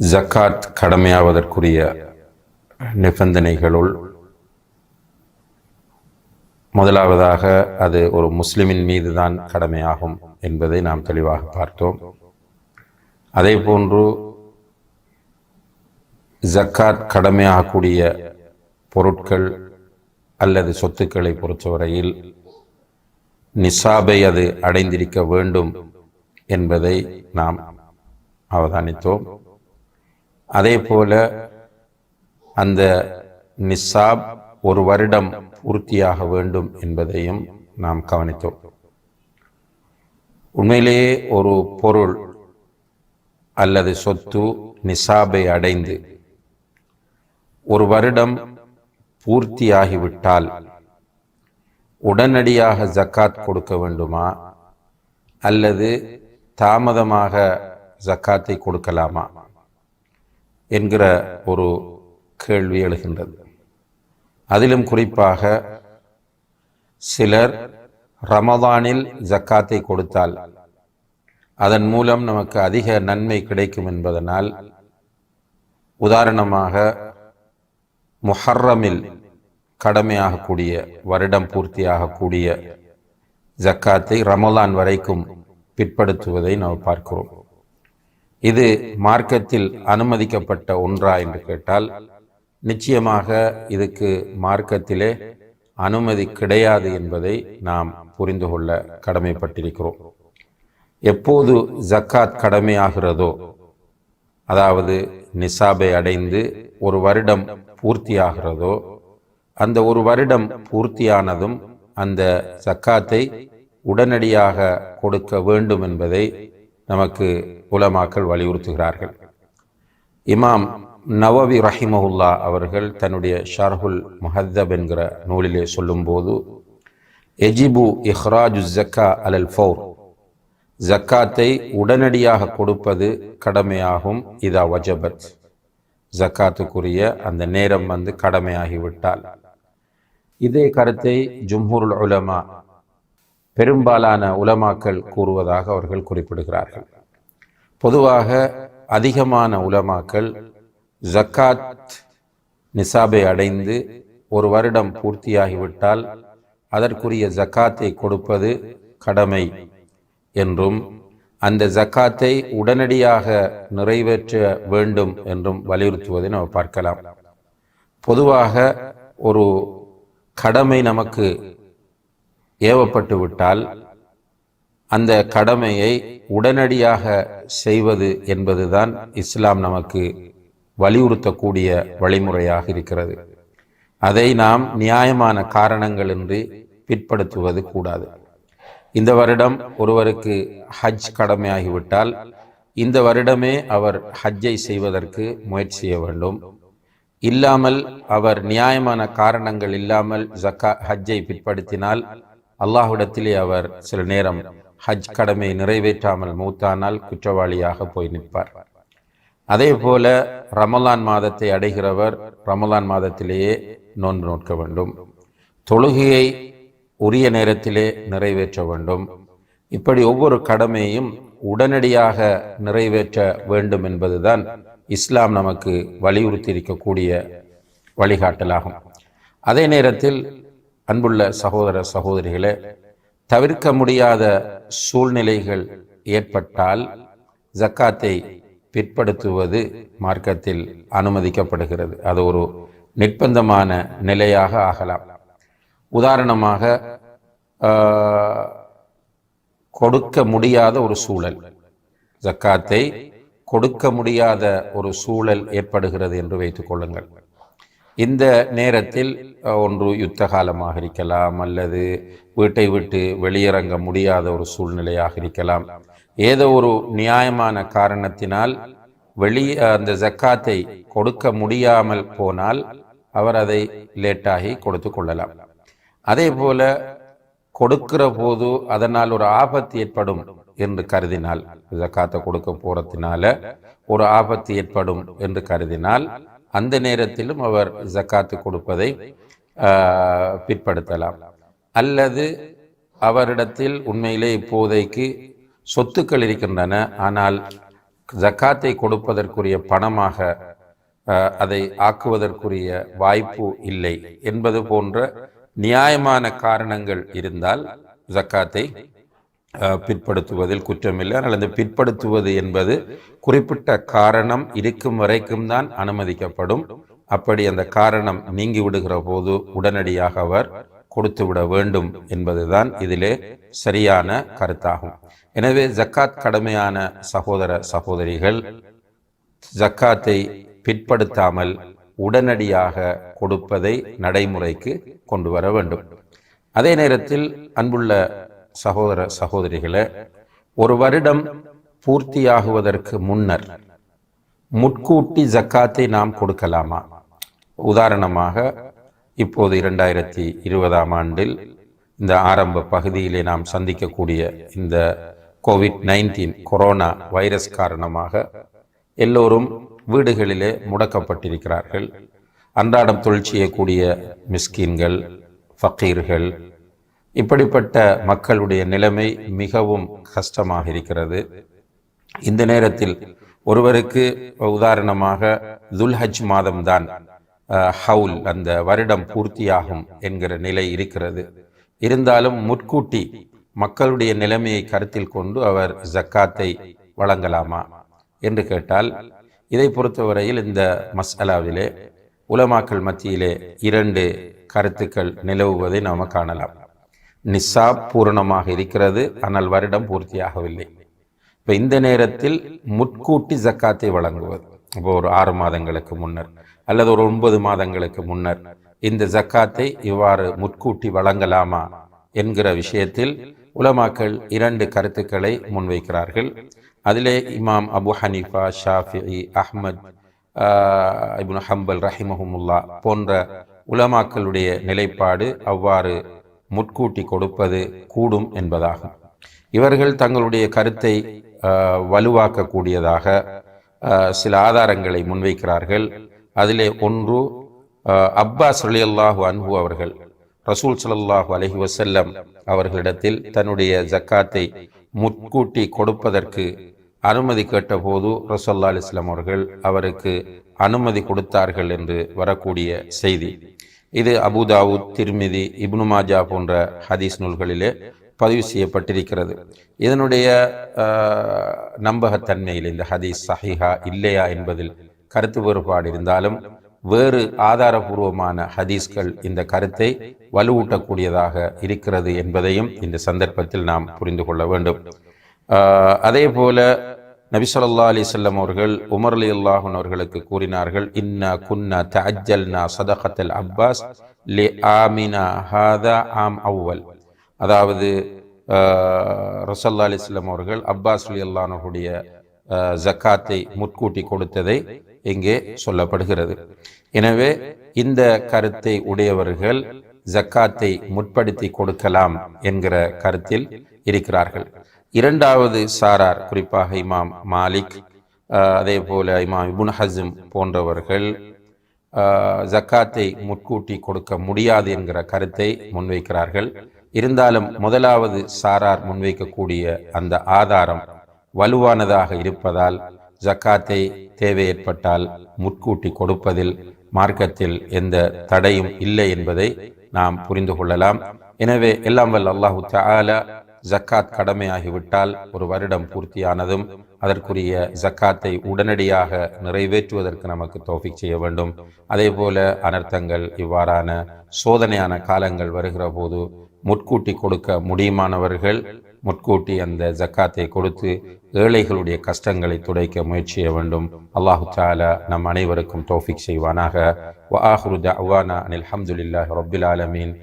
ஜக்காத் கடமையாவதற்குரிய நிபந்தனைகளுள் முதலாவதாக அது ஒரு முஸ்லிமின் மீது தான் கடமையாகும் என்பதை நாம் தெளிவாக பார்த்தோம். அதே போன்று ஜக்காத் கடமையாகக்கூடிய பொருட்கள் அல்லது சொத்துக்களை பொறுத்தவரையில் நிசாபை அது அடைந்திருக்க வேண்டும் என்பதை நாம் அவதானித்தோம். அதே போல அந்த நிசாப் ஒரு வருடம் பூர்த்தியாக வேண்டும் என்பதையும் நாம் கவனித்தோம். உண்மையிலேயே ஒரு பொருள் அல்லது சொத்து நிசாபை அடைந்து ஒரு வருடம் பூர்த்தியாகிவிட்டால் உடனடியாக ஜக்காத் கொடுக்க வேண்டுமா? அல்லது தாமதமாக ஜக்காத்தை கொடுக்கலாமா? என்கிற ஒரு கேள்வி எழுகின்றது. அதிலும் குறிப்பாக சிலர் ரமதானில் ஜக்காத்தை கொடுத்தால் அதன் மூலம் நமக்கு அதிக நன்மை கிடைக்கும் என்பதனால் உதாரணமாக முஹர்ரமில் கடமையாகக்கூடிய வருடம் பூர்த்தியாகக்கூடிய ஜக்காத்தை ரமலான் வரைக்கும் பிற்படுத்துவதை நாம் பார்க்கிறோம். இது மார்க்கத்தில் அனுமதிக்கப்பட்ட ஒன்றா என்று கேட்டால் நிச்சயமாக இதுக்கு மார்க்கத்திலே அனுமதி கிடையாது என்பதை நாம் புரிந்து கொள்ள கடமைப்பட்டிருக்கிறோம். எப்போது ஜக்காத் கடமையாகிறதோ அதாவது நிசாபை அடைந்து ஒரு வருடம் பூர்த்தியாகிறதோ அந்த ஒரு வருடம் பூர்த்தியானதும் அந்த ஜக்காத்தை உடனடியாக கொடுக்க வேண்டும் என்பதை நமக்கு உலமாக்கள் வலியுறுத்துகிறார்கள். இமாம் நவவி ரஹிமஹுல்லா அவர்கள் தன்னுடைய ஷர்ஹுல் முஹத்தப் என்கிற நூலிலே சொல்லும்போது எஜிபு இஹ்ராஜு ஜக்கா அலல் ஃபௌர். ஜக்காத்தை உடனடியாக கொடுப்பது கடமையாகும் இதா வஜபத். ஜக்காத்துக்குரிய அந்த நேரம் வந்து கடமையாகிவிட்டால். இதே கருத்தை ஜும்ஹூருல் உலமா பெரும்பாலான உலமாக்கள் கூறுவதாக அவர்கள் குறிப்பிடுகிறார்கள். பொதுவாக அதிகமான உலமாக்கள் ஜக்காத் நிசாபை அடைந்து ஒரு வருடம் பூர்த்தியாகிவிட்டால் அதற்குரிய ஜக்காத்தை கொடுப்பது கடமை என்றும் அந்த ஜக்காத்தை உடனடியாக நிறைவேற்ற வேண்டும் என்றும் வலியுறுத்துவதை நாம் பார்க்கலாம். பொதுவாக ஒரு கடமை நமக்கு ஏவப்பட்டு விட்டால் அந்த கடமையை உடனடியாக செய்வது என்பதுதான் இஸ்லாம் நமக்கு வலியுறுத்தக்கூடிய வழிமுறையாக இருக்கிறது. அதை நாம் நியாயமான காரணங்களின்றி பிற்படுத்துவது கூடாது. இந்த வருடம் ஒருவருக்கு ஹஜ் கடமையாகிவிட்டால் இந்த வருடமே அவர் ஹஜ்ஜை செய்வதற்கு முயற்சி செய்ய வேண்டும். இல்லாமல் அவர் நியாயமான காரணங்கள் இல்லாமல் ஜக்கா ஹஜ்ஜை பிற்படுத்தினால் அல்லாஹ்விடத்திலே அவர் சில நேரம் ஹஜ் கடமை நிறைவேற்றாமல் மூத்தானால் குற்றவாளியாக போய் நிற்பார். அதே போல ரமலான் மாதத்தை அடைகிறவர் ரமலான் மாதத்திலேயே நோன்பு நோக்க வேண்டும். தொழுகையை உரிய நேரத்திலே நிறைவேற்ற வேண்டும். இப்படி ஒவ்வொரு கடமையும் உடனடியாக நிறைவேற்ற வேண்டும் என்பதுதான் இஸ்லாம் நமக்கு வலியுறுத்தி இருக்கக்கூடிய வழிகாட்டலாகும். அதே நேரத்தில் அன்புள்ள சகோதர சகோதரிகளே தவிர்க்க முடியாத சூழ்நிலைகள் ஏற்பட்டால் ஜக்காத்தை பிற்படுத்துவது மார்க்கத்தில் அனுமதிக்கப்படுகிறது. அது ஒரு நிர்பந்தமான நிலையாக ஆகலாம். உதாரணமாக கொடுக்க முடியாத ஒரு சூழல். ஜக்காத்தை கொடுக்க முடியாத ஒரு சூழல் ஏற்படுகிறது என்று வைத்துக் கொள்ளுங்கள். இந்த நேரத்தில் ஒன்று யுத்த காலமாக இருக்கலாம் அல்லது வீட்டை விட்டு வெளியிறங்க முடியாத ஒரு சூழ்நிலையாக இருக்கலாம். ஏதோ ஒரு நியாயமான காரணத்தினால் வெளி அந்த ஜக்காத்தை கொடுக்க முடியாமல் போனால் அவர் அதை லேட்டாகி கொடுத்து கொள்ளலாம். அதே போல கொடுக்கிற போது அதனால் ஒரு ஆபத்து ஏற்படும் என்று கருதினால் ஜக்காத்தை கொடுக்க போறதுனால ஒரு ஆபத்து ஏற்படும் என்று கருதினால் அந்த நேரத்திலும் அவர் ஜக்காத்து கொடுப்பதை பிற்படுத்தலாம். அல்லது அவரிடத்தில் உண்மையிலே இப்போதைக்கு சொத்துக்கள் இருக்கின்றன ஆனால் ஜக்காத்தை கொடுப்பதற்குரிய பணமாக அதை ஆக்குவதற்குரிய வாய்ப்பு இல்லை என்பது போன்ற நியாயமான காரணங்கள் இருந்தால் ஜக்காத்தை பிற்படுத்துவதில் குற்றமில்லை. ஆனால் அந்த பிற்படுத்துவது என்பது குறிப்பிட்ட காரணம் இருக்கும் வரைக்கும் தான் அனுமதிக்கப்படும். அப்படி அந்த காரணம் நீங்கி விடுகிற போது உடனடியாக அவர் கொடுத்து விட வேண்டும் என்பதுதான் இதிலே சரியான கருத்தாகும். எனவே ஜக்காத் கடமையான சகோதர சகோதரிகள் ஜக்காத்தை பிற்படுத்தாமல் உடனடியாக கொடுப்பதை நடைமுறைக்கு கொண்டு வர வேண்டும். அதே நேரத்தில் அன்புள்ள சகோதர சகோதரிகளே ஒரு வருடம் பூர்த்தியாகுவதற்கு முன்னர் முட்கூட்டி ஜக்காத்தை நாம் கொடுக்கலாமா? உதாரணமாக இப்போது இரண்டாயிரத்தி இருபதாம் ஆண்டில் இந்த ஆரம்ப பகுதியிலே நாம் சந்திக்கக்கூடிய இந்த கோவிட் நைன்டீன் கொரோனா வைரஸ் காரணமாக எல்லோரும் வீடுகளிலே முடக்கப்பட்டிருக்கிறார்கள். அன்றாடம் தொழில் செய்யக்கூடிய மிஸ்கீன்கள் ஃபக்கீர்கள் இப்படிப்பட்ட மக்களுடைய நிலைமை மிகவும் கஷ்டமாக இருக்கிறது. இந்த நேரத்தில் ஒருவருக்கு உதாரணமாக துல்ஹஜ் மாதம்தான் ஹவுல் அந்த வருடம் பூர்த்தியாகும் என்கிற நிலை இருக்கிறது. இருந்தாலும் முற்கூட்டி மக்களுடைய நிலைமையை கருத்தில் கொண்டு அவர் ஜக்காத்தை வழங்கலாமா என்று கேட்டால் இதை பொறுத்தவரையில் இந்த மஸ்அலாவிலே உலமாக்கள் மத்தியிலே இரண்டு கருத்துக்கள் நிலவுவதை நாம் காணலாம். நிசாப் பூரணமாக இருக்கிறது. ஆனால் வருடம் பூர்த்தியாகவில்லை. இப்போ இந்த நேரத்தில் முட்கூட்டி ஜக்காத்தை வழங்குவது. இப்போ ஒரு ஆறு மாதங்களுக்கு முன்னர் அல்லது ஒரு ஒன்பது மாதங்களுக்கு முன்னர் இந்த ஜக்காத்தை இவ்வாறு முட்கூட்டி வழங்கலாமா என்கிற விஷயத்தில் உலமாக்கள் இரண்டு கருத்துக்களை முன்வைக்கிறார்கள். அதிலே Imam Abu Hanifa Shafi Ahmad ibn Hanbal ரஹிமஹமுல்லா போன்ற உலமாக்களுடைய நிலைப்பாடு அவ்வாறு முட்கூட்டி கொடுப்பது கூடும் என்பதாகும் இவர்கள் தங்களுடைய கருத்தை வலுவாக்கக்கூடியதாக சில ஆதாரங்களை முன்வைக்கிறார்கள். அதிலே ஒன்று அப்பாஸ் அலி அல்லாஹு அன்பு அவர்கள் ரசூல் சலல்லாஹு அலஹி வசல்லம் அவர்களிடத்தில் தன்னுடைய ஜக்காத்தை முட்கூட்டி கொடுப்பதற்கு அனுமதி கேட்டபோது ரசல்லா அலிஸ்லாம் அவர்கள் அவருக்கு அனுமதி கொடுத்தார்கள் என்று வரக்கூடிய செய்தி. இது அபுதாவுத் திருமிதி இப்னு மாஜா போன்ற ஹதீஸ் நூல்களிலே பதிவு செய்யப்பட்டிருக்கிறது. இதனுடைய நம்பகத்தன்மையில் இந்த ஹதீஸ் சஹிஹா இல்லையா என்பதில் கருத்து வேறுபாடு இருந்தாலும் வேறு ஆதாரபூர்வமான ஹதீஸ்கள் இந்த கருத்தை வலுவூட்டக்கூடியதாக இருக்கிறது என்பதையும் இந்த சந்தர்ப்பத்தில் நாம் புரிந்து கொள்ள வேண்டும். அதே போல நபிசல்லா ஸல்லல்லாஹு அலைஹி அவர்கள் உமர் அலி அல்லாஹன் அவர்களுக்கு கூறினார்கள் இன்னா குன்னா தஅஜ்ஜல்னா சதகத்தல் அப்பாஸ் லி ஆமினா ஹாதா ஆம் அவ்வல். அதாவது ரசல்லா அலிஸ்லாம் அவர்கள் அப்பாஸ் அலி அல்லானுடைய ஜக்காத்தை முற்கூட்டி கொடுத்ததை இங்கே சொல்லப்படுகிறது. எனவே இந்த கருத்தை உடையவர்கள் ஜக்காத்தை முற்படுத்தி கொடுக்கலாம் என்கிற கருத்தில் இருக்கிறார்கள். இரண்டாவது சாரார் குறிப்பாக இமாம் மாலிக் அதே போல இமாம் இபுன் ஹஸ்ம் போன்றவர்கள் ஜக்காத்தை முற்கூட்டி கொடுக்க முடியாது என்கிற கருத்தை முன்வைக்கிறார்கள். இருந்தாலும் முதலாவது சாரார் முன்வைக்கக்கூடிய அந்த ஆதாரம் வலுவானதாக இருப்பதால் ஜக்காத்தை தேவை ஏற்பட்டால் முற்கூட்டி கொடுப்பதில் மார்க்கத்தில் எந்த தடையும் இல்லை என்பதை நாம் புரிந்து கொள்ளலாம். எனவே எல்லாம் வல்ல அல்லாஹு தாலா ஜக்காத் கடமையாகிவிட்டால் ஒரு வருடம் பூர்த்தியானதும் அதற்குரிய ஜக்காத்தை உடனடியாக நிறைவேற்றுவதற்கு நமக்கு தோஃபிக் செய்ய வேண்டும். அதே போல அனர்த்தங்கள் இவ்வாறான சோதனையான காலங்கள் வருகிற போது முட்கூட்டி கொடுக்க முடியுமானவர்கள் முட்கூட்டி அந்த ஜக்காத்தை கொடுத்து ஏழைகளுடைய கஷ்டங்களை துடைக்க முயற்சி செய்ய வேண்டும். அல்லாஹு தாலா நம் அனைவருக்கும் தோஃபிக் செய்வானாக. வ ஆஹ்ரு தஅவானா அனில் ஹம்துலில்லாஹி ரப்பில் ஆலமீன்.